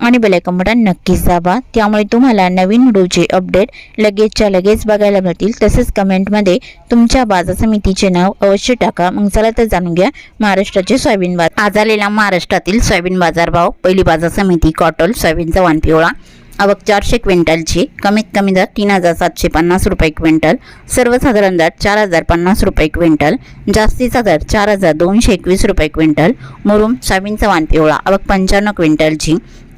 आणि bell icon button नक्कीच दाबा. त्यामुळे तुम्हाला नवीन व्हिडिओचे अपडेट लगेचच्या लगेच बघायला मिळतील. तसेच कमेंटमध्ये तुमच्या बाजार समितीचे नाव अवश्य टाका. मग चला तर जाणून घ्या महाराष्ट्राचे सोयाबीन बाजार. आज आलेला महाराष्ट्रातील सोयाबीन बाजारभाव पहिली बाजार समिती कॉटल सोयाबीनचा वाण पिवळा. आवक चारशे क्विंटलची. कमीत कमी दर तीन हजार सातशे पन्नास रुपये क्विंटल. सर्वसाधारण दर चार हजार पन्नास रुपये क्विंटल. जास्तीचा दर चार हजार दोनशे एकवीस रुपये क्विंटल. मुरुम सोयाबीनचा वाण पिवळा. आवक पंच्याण्णव क्विंटलची.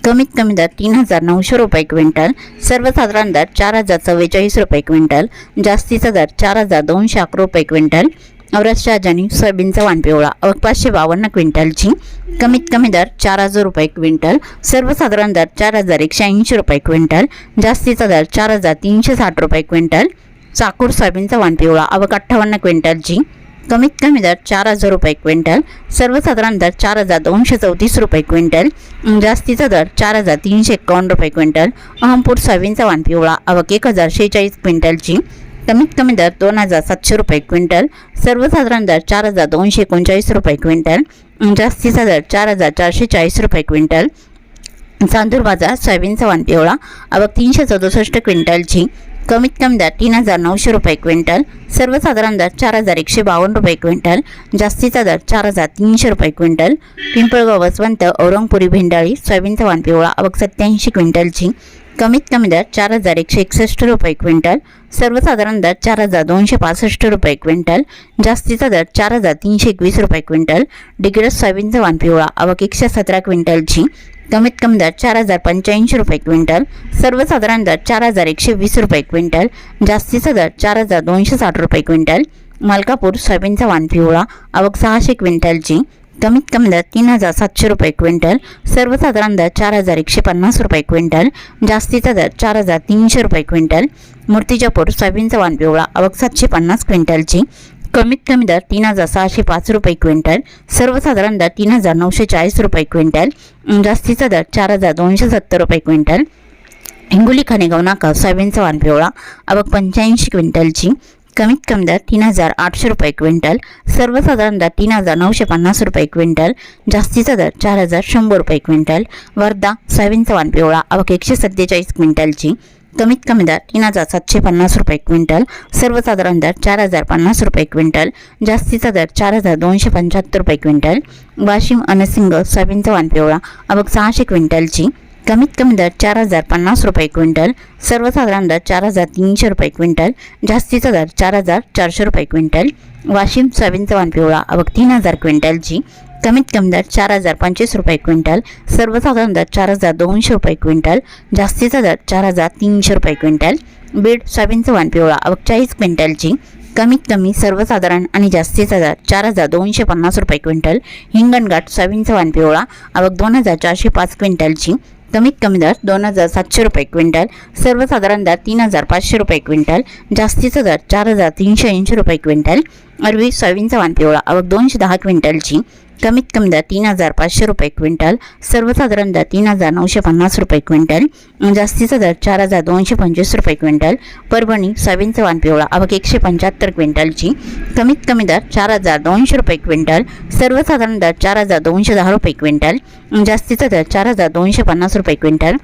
कमीत कमी दर तीन हजार नऊशे रुपये क्विंटल सर्वसाधारण दर चार हजार चव्वेचाळीस रुपये क्विंटल जास्तीचा दर चार हजार दोनशे अकरा रुपये क्विंटल औरस शहाजानी सोयाबीनचा वाण पिवळा पाचशे बावन्न क्विंटलची कमीत कमी दर चार हजार रुपये क्विंटल सर्वसाधारण दर चार हजार एकशे ऐंशी रुपये क्विंटल जास्तीचा दर चार हजार तीनशे साठ रुपये क्विंटल चाकूर सोयाबीनचा वाण पिवळा अवक अठ्ठावन्न क्विंटलची कमीत कमी दर चार हजार रुपये क्विंटल सर्वसाधारण दर चार हजार दोनशे चौतीस रुपये क्विंटल जास्तीचा दर चार हजार तीनशे एकावन्न रुपये क्विंटल अहमपूर सोयाबीनचा वाण पिवळा अवक एक हजार शेहेचाळीस क्विंटलची कमीत कमी दर दोन हजार सातशे रुपये क्विंटल सर्वसाधारण दर चार हजार दोनशे एकोणचाळीस रुपये क्विंटल जास्तीचा दर चार हजार चारशे चाळीस रुपये क्विंटल चांदूर बाजार सोयाबीनचा वाण पिवळा अवक तीनशे चौसष्ट क्विंटलची कमीत कमी दर तीन हजार नऊशे रुपये क्विंटल. सर्वसाधारण दर चार हजार एकशे बावन्न रुपये क्विंटल. जास्तीचा दर चार हजार तीनशे रुपये क्विंटल. पिंपळगाव वसवंत औरंगपुरी भेंडाळी सोयाबीनचा वाण पिवळा अवघ सत्याऐंशी क्विंटलची. कमीत कमी दर चार हजार एकशे एकसष्ट रुपये क्विंटल सर्वसाधारण दर चार हजार दोनशे पासष्ट रुपये क्विंटल जास्तीचा दर चार हजार तीनशे एकवीस रुपये क्विंटल डिग्रस सोयाबीनचा वाण पिवळा अवक एकशे सतरा क्विंटलची कमीत कमी दर चार हजार पंच्याऐंशी रुपये क्विंटल सर्वसाधारण दर चार हजार एकशे वीस रुपये क्विंटल जास्तीचा दर चार हजार दोनशे साठ रुपये क्विंटल मालकापूर सोयाबीनचा वाण पिवळा अवक सहाशे क्विंटलची कमीत कमी दर तीन हजार सातशे रुपये क्विंटल सर्वसाधारण दर चार हजार एकशे पन्नास रुपये क्विंटल जास्तीचा दर चार हजार तीनशे रुपये क्विंटल मूर्तिजापूर सोयाबीनचा वाण पिवळा अवक सातशे पन्नास क्विंटलची. कमीत कमी दर तीन हजार सहाशे पाच रुपये क्विंटल सर्वसाधारण दर तीन हजार नऊशे चाळीस रुपये क्विंटल जास्तीचा दर चार हजार दोनशे सत्तर रुपये क्विंटल. हिंगोली खानेगाव नाका सोयाबीनचा वाण पिवळा अवक पंच्याऐंशी क्विंटलची. कमीत कमी दर तीन हजार आठशे रुपये क्विंटल सर्वसाधारण दर तीन हजार नऊशे पन्नास रुपये क्विंटल जास्तीचा दर चार हजार शंभर रुपये क्विंटल वर्धा सोयाबीनचा वाण पिवळा अवक एकशे सत्तेचाळीस क्विंटलची कमीत कमी दर तीन हजार सातशे पन्नास रुपये क्विंटल सर्वसाधारण दर चार हजार पन्नास रुपये क्विंटल जास्तीचा दर चार हजार दोनशे पंच्याहत्तर रुपये क्विंटल वाशिम अनसिंग सोयाबीनचा वाण पिवळा अवघ सहाशे क्विंटलची कमीत कमी दर चार हजार पन्नास रुपये क्विंटल सर्वसाधारण दर चार हजार तीनशे रुपये क्विंटल जास्तीचा दर चार हजार चारशे रुपये क्विंटल वाशिम सोयाबीनचा वाण पिवळा अवघ तीन हजार क्विंटलची कमीत कमी दर चार हजार पंचवीस रुपये क्विंटल सर्वसाधारण दर चार हजार दोनशे रुपये क्विंटल जास्तीचा दर चार हजार तीनशे रुपये क्विंटल बीड सोयाबीनचा वाण पिवळा अवघ चाळीस क्विंटलची कमीत कमी सर्वसाधारण आणि जास्तीचा दर चार हजार दोनशे पन्नास रुपये क्विंटल हिंगणघाट सोयाबीनचा वाण पिवळा अवघ दोन हजार चारशे पाच क्विंटलची कमीत कमी दर दोन हजार सातशे रुपये क्विंटल सर्वसाधारण दर तीन हजार पाचशे रुपये क्विंटल जास्तीचा दर चार हजार तीनशे ऐंशी रुपये क्विंटल अरवी सोयाबीनचा वाण पिवळा आवक दोनशे दहा क्विंटलची. कमीत कमी दर तीन हजार पाचशे रुपये क्विंटल. सर्वसाधारण दर तीन हजार नऊशे पन्नास रुपये क्विंटल. जास्तीचा दर चार हजार दोनशे पंचवीस रुपये क्विंटल. परभणी सोयाबीनचा वाण पिवळा आवक एकशे पंच्याहत्तर क्विंटलची. कमीत कमी दर चार हजार दोनशे रुपये क्विंटल. सर्वसाधारण दर चार हजार दोनशे दहा रुपये क्विंटल. जास्तीचा दर चार हजार दोनशे पन्नास रुपये क्विंटल.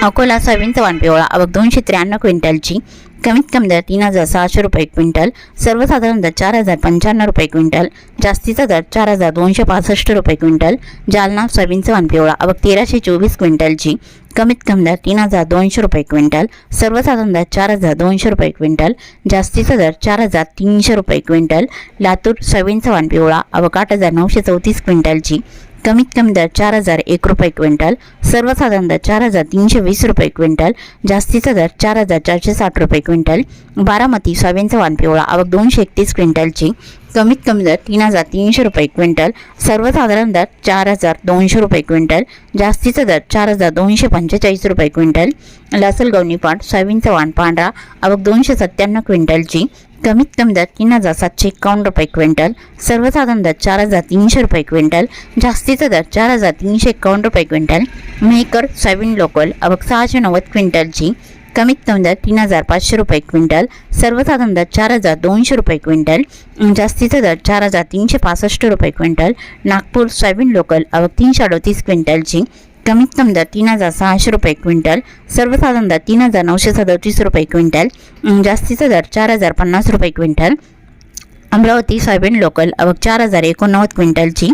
अकोला सोयाबीन वाण पिवळा अवक दोनशे त्र्याण्णव क्विंटलची कमीत कमी दर तीन हजार सहाशे रुपये क्विंटल सर्वसाधारण दर चार हजार पंच्याण्णव रुपये क्विंटल जास्तीचा दर चार हजार दोनशे पासष्ट रुपये क्विंटल जालना सोयाबीनचा वाण पिवळा अवक तेराशे चोवीस क्विंटलची कमीत कमी दर तीन हजार दोनशे रुपये क्विंटल सर्वसाधारण दर चार हजार दोनशे रुपये क्विंटल जास्तीचा दर चार हजार तीनशे रुपये क्विंटल लातूर सोयाबीनचा वाण पिवळा अवक आठ हजार नऊशे चौतीस क्विंटलची कमीत कमी दर चार हजार एक रुपये क्विंटल सर्वसाधारण दर चार हजार तीनशे वीस रुपये क्विंटल जास्तीचा दर चार हजार चारशे साठ रुपये क्विंटल बारामती सोयाबीनचा वाण पिवळा आवक दोनशे एकतीस क्विंटलची कमीत कमी दर तीन हजार तीनशे रुपये क्विंटल सर्वसाधारण दर चार हजार दोनशे रुपये क्विंटल जास्तीचा दर चार हजार दोनशे पंचेचाळीस रुपये क्विंटल लासलगाव निपाट सोयाबीनचा वाण पांढरा आवक दोनशे सत्त्याण्णव क्विंटलची कमीत कमी दर तीन हजार सातशे एकावन्न रुपये क्विंटल सर्वसाधारण दर चार हजार तीनशे रुपये क्विंटल जास्तीचा दर चार हजार तीनशे एकावन्न रुपये क्विंटल मेहकर सोयाबीन लोकल आवक सहाशे नव्वद क्विंटलची कमीत कमी दर तीन हजार पाचशे रुपये क्विंटल सर्वसाधारण दर चार हजार दोनशे रुपये क्विंटल जास्तीचा दर चार हजार तीनशे पासष्ट रुपये क्विंटल नागपूर सोयाबीन लोकल आवक तीनशे अडतीस क्विंटलची कमीत कमी दर तीन हजार सहाशे रुपये क्विंटल सर्वसाधारण दर तीन हजार नऊशे सदतीस रुपये क्विंटल जास्तीचा दर चार हजार पन्नास रुपये क्विंटल. अमरावती सोयाबीन लोकल आवक चार हजार एकोणनव्वद क्विंटलची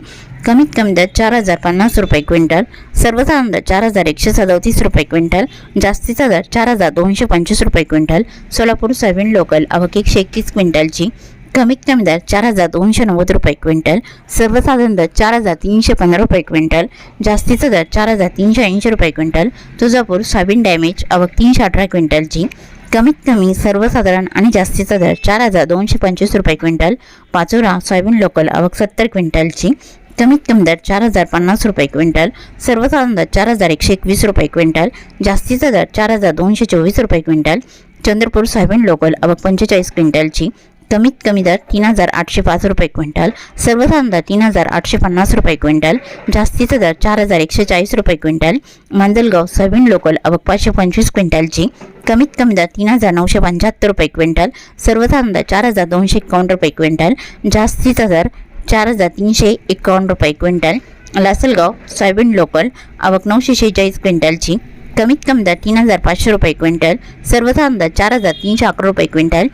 कमीत कमी दर चार हजार पन्नास रुपये क्विंटल सर्वसाधारण दर चार हजार एकशे सदतीस रुपये क्विंटल जास्तीचा दर चार हजार दोनशे पंचवीस रुपये क्विंटल. सोलापूर सोयाबीन लोकल आवक एकशे एकतीस क्विंटलची कमीत कमी दर चार हजार दोनशे नव्वद रुपये क्विंटल सर्वसाधारण दर चार हजार तीनशे पंधरा रुपये क्विंटल जास्तीचा दर चार हजार तीनशे ऐंशी रुपये क्विंटल तुळजापूर सोयाबीन डॅमेज आवक तीनशे अठरा क्विंटलची कमीत कमी सर्वसाधारण आणि जास्तीचा दर चार हजार दोनशे पंचवीस रुपये क्विंटल पाचोरा सोयाबीन लोकल आवक सत्तर क्विंटलची कमीत कमी दर चार हजार पन्नास रुपये क्विंटल सर्वसाधारण दर चार हजार एकशे एकवीस रुपये क्विंटल जास्तीचा दर चार हजार दोनशे चोवीस रुपये क्विंटल चंद्रपूर सोयाबीन लोकल आवक पंचेचाळीस क्विंटलची कमीत कमी दर तीन हजार आठशे पाच रुपये क्विंटल सर्वसाधारण दर तीन हजार आठशे पन्नास रुपये क्विंटल जास्तीचा दर चार हजार एकशे चाळीस रुपये क्विंटल मांजलगाव सोयाबीन लोकल अवक पाचशे पंचवीस क्विंटलची कमीत कमी दर तीन हजार नऊशे पंच्याहत्तर रुपये क्विंटल सर्वसाधारण दर चार हजार दोनशे एकावन्न रुपये क्विंटल जास्तीचा दर चार हजार तीनशे एकावन्न रुपये क्विंटल लासलगाव सोयाबीन लोकल आवक नऊशे शेहेचाळीस क्विंटलची कमीत कमी दर तीन हजार पाचशे रुपये क्विंटल सर्वसाधारण दर चार हजार तीनशे अकरा रुपये क्विंटल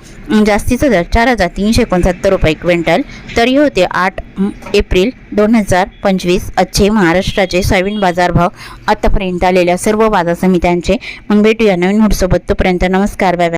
जास्तीचा दर चार हजार तीनशे एकोणसत्तर रुपये क्विंटल. तरी होते आठ एप्रिल दोन हजार पंचवीस आजचे महाराष्ट्राचे सोयाबीन बाजारभाव आतापर्यंत आलेल्या सर्व बाजार समित्यांचे. मग भेटूया नवीन व्हिडिओसोबत. तोपर्यंत नमस्कार बाय.